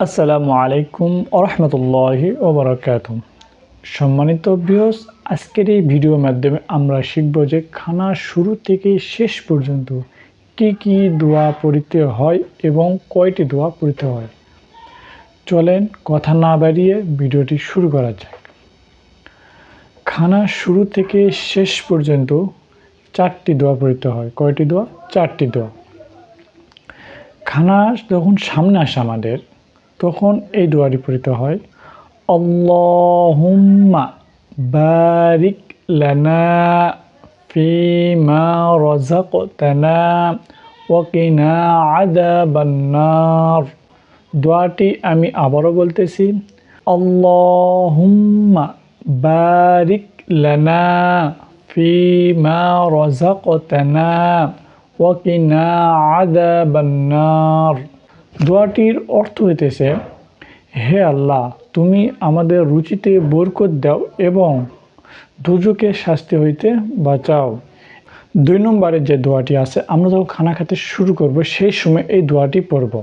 আসসালামু আলাইকুম আরহামতুল্লাহি ওবরাকাত সম্মানিত বিহস আজকের এই ভিডিওর মাধ্যমে আমরা শিখব যে খানা শুরু থেকে শেষ পর্যন্ত কি কি দোয়া পড়িতে হয় এবং কয়টি দোয়া পড়িতে হয়। চলেন কথা না বাড়িয়ে ভিডিওটি শুরু করা যাক। খানা শুরু থেকে শেষ পর্যন্ত চারটি দোয়া পড়িতে হয়। কয়টি দোয়া? চারটি দোয়া। খানা যখন সামনে আসে আমাদের তখন এই দোয়াটি পড়িতে হয়, আল্লাহুম্মা বারিক লানা ফিমা রাযাকতানা ওয়াকিনা আযাবান্নার। দোয়াটি আমি আবারও বলতেছি, আল্লাহুম্মা বারিক লানা ফিমা রাযাকতানা ওয়াকিনা আযাবান্নার। দোয়াটির অর্থ হইতেছে, হে আল্লাহ, তুমি আমাদের রুচিতে বরকত দাও এবং দুর্যোগের শাস্তি হইতে বাঁচাও। দুই নম্বরের যে দোয়াটি আছে, আমরা যখন খানা খেতে শুরু করব, সেই সময় এই দোয়াটি পড়ব।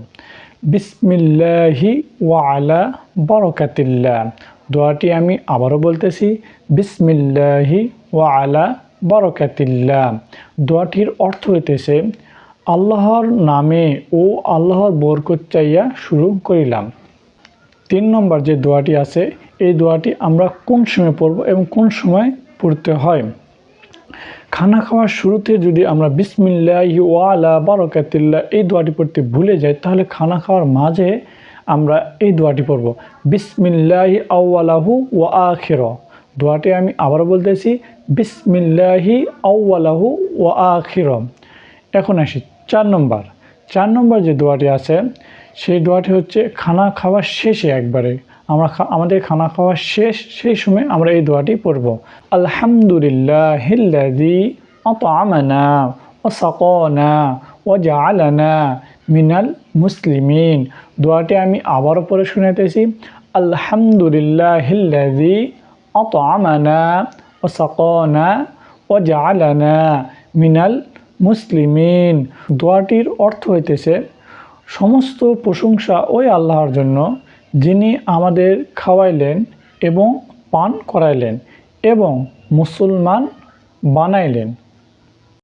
বিসমিল্লাহি ওয়া আলা বরকাতিল্লাহ। দোয়াটি আমি আবারও বলতেছি, বিসমিল্লাহি ওয়া আলা বরকাতিল্লাহ। দোয়াটির অর্থ হইতেছে আল্লাহর নামে ও আল্লাহর বরকত চাইয়া শুরু করিলাম। তিন নম্বর যে দোয়াটি আছে, এই দোয়াটি আমরা কোন সময় পড়ব এবং কোন সময় পড়তে হয়? খানা খাওয়ার শুরুতে যদি আমরা বিসমিল্লাহ ওয়ালা বারকাতিল্লা এই দোয়াটি পড়তে ভুলে যাই, তাহলে খানা খাওয়ার মাঝে আমরা এই দোয়াটি পড়ব। বিসমিল্লাহি আউ্লাহু ওয়া আখির দোয়াটি আমি আবার বলতেছি, বিসমিল্লাহি আউ্লাহু ওয়া আখির এখন আসি চার নম্বর। চার নম্বর যে দোয়াটি আছে, সেই দোয়াটি হচ্ছে খানা খাওয়ার শেষে একবারে। আমরা আমাদের খানা খাওয়ার শেষ, সেই সময় আমরা এই দোয়াটি পড়ব। আলহামদুলিল্লাহ হিল্লাদি অত আমানা ও সকনা ও জালানা মিনাল মুসলিমিন। দোয়াটি আমি আবারও পরে শুনাইতেছি। আলহামদুলিল্লাহ হিল্লাদি অত আমানা ও সকনা ও জালানা মিনাল মুসলিমিন দোয়াটির অর্থ হইতেছে, সমস্ত প্রশংসা ওই আল্লাহর জন্য, যিনি আমাদের খাওয়াইলেন এবং পান করাইলেন এবং মুসলমান বানাইলেন।